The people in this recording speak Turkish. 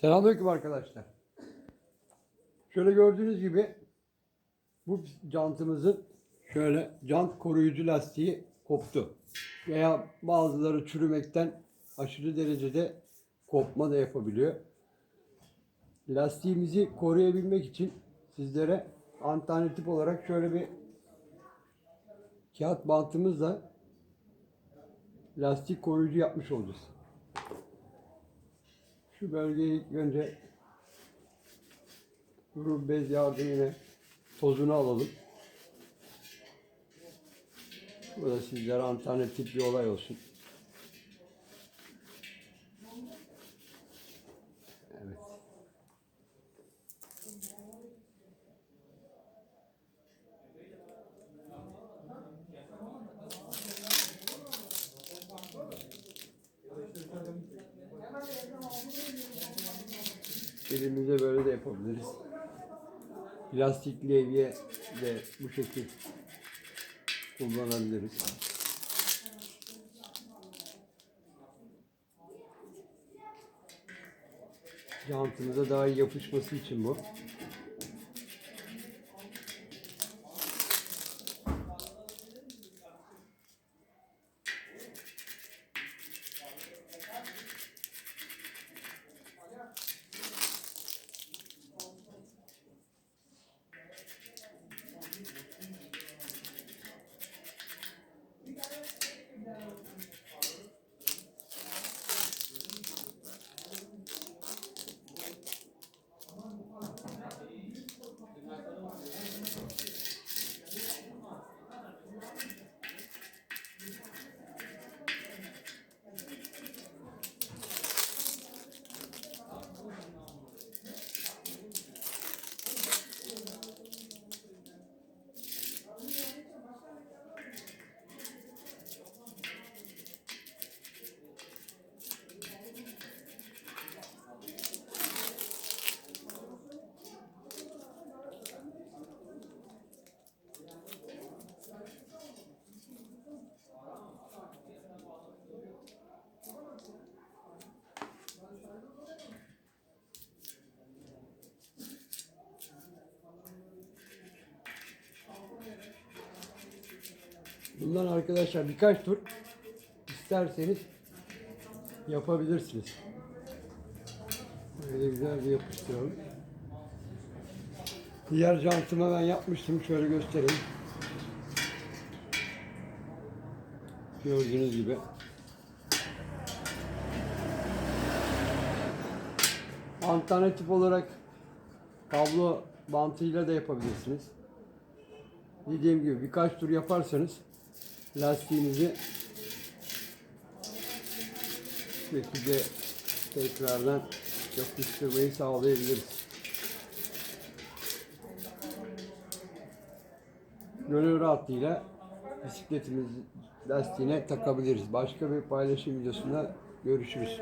Selamünaleyküm arkadaşlar. Şöyle gördüğünüz gibi bu jantımızın şöyle jant koruyucu lastiği koptu. Veya bazıları çürümekten aşırı derecede kopma da yapabiliyor. Lastiğimizi koruyabilmek için sizlere alternatif olarak şöyle bir kağıt bantımızla lastik koruyucu yapmış olacağız. Şu bölgeyi ilk önce kuru bez yardımıyla tozunu alalım. Bu da sizlere alternatif bir olay olsun. Elimize böyle de yapabiliriz. Plastik levye de bu şekil kullanabiliriz. Jantımıza daha iyi yapışması için bu. Bundan arkadaşlar birkaç tur isterseniz yapabilirsiniz. Böyle güzel bir yapıştıralım. Diğer jantımı ben yapmıştım. Şöyle göstereyim. Gördüğünüz gibi. Alternatif olarak kablo bantıyla da yapabilirsiniz. Dediğim gibi birkaç tur yaparsanız lastiğinizi bu şekilde tekrardan yapıştırmayı sağlayabiliriz. Gönül rahatlığıyla bisikletimiz lastiğine takabiliriz. Başka bir paylaşım videosunda görüşürüz.